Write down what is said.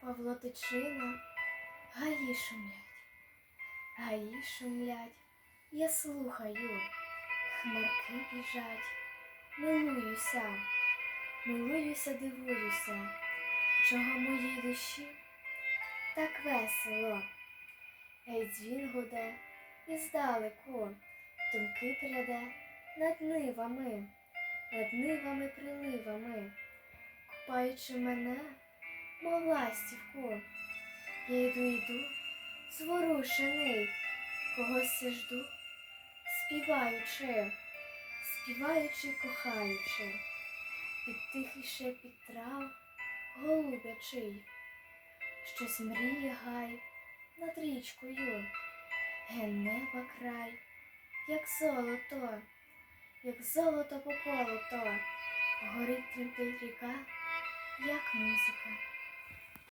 Павло тичина, гаї шумлять, гаї шумлять, я слухаю, хмарки біжать, милуюся, милуюся, дивуюся, чого моїй душі так весело. Гей, дзвін гуде, і здалеку думки пряде над нивами, над нивами приливами, купаючи мене, мов ластівку, я йду, йду, зворушений, когось я жду, співаючи, співаючи, кохаючи, під тихий шепіт трав голубячий, щось мріє гай над річкою, ген неба край, як золото, як золото поколото, горить тремтить ріка, як музика.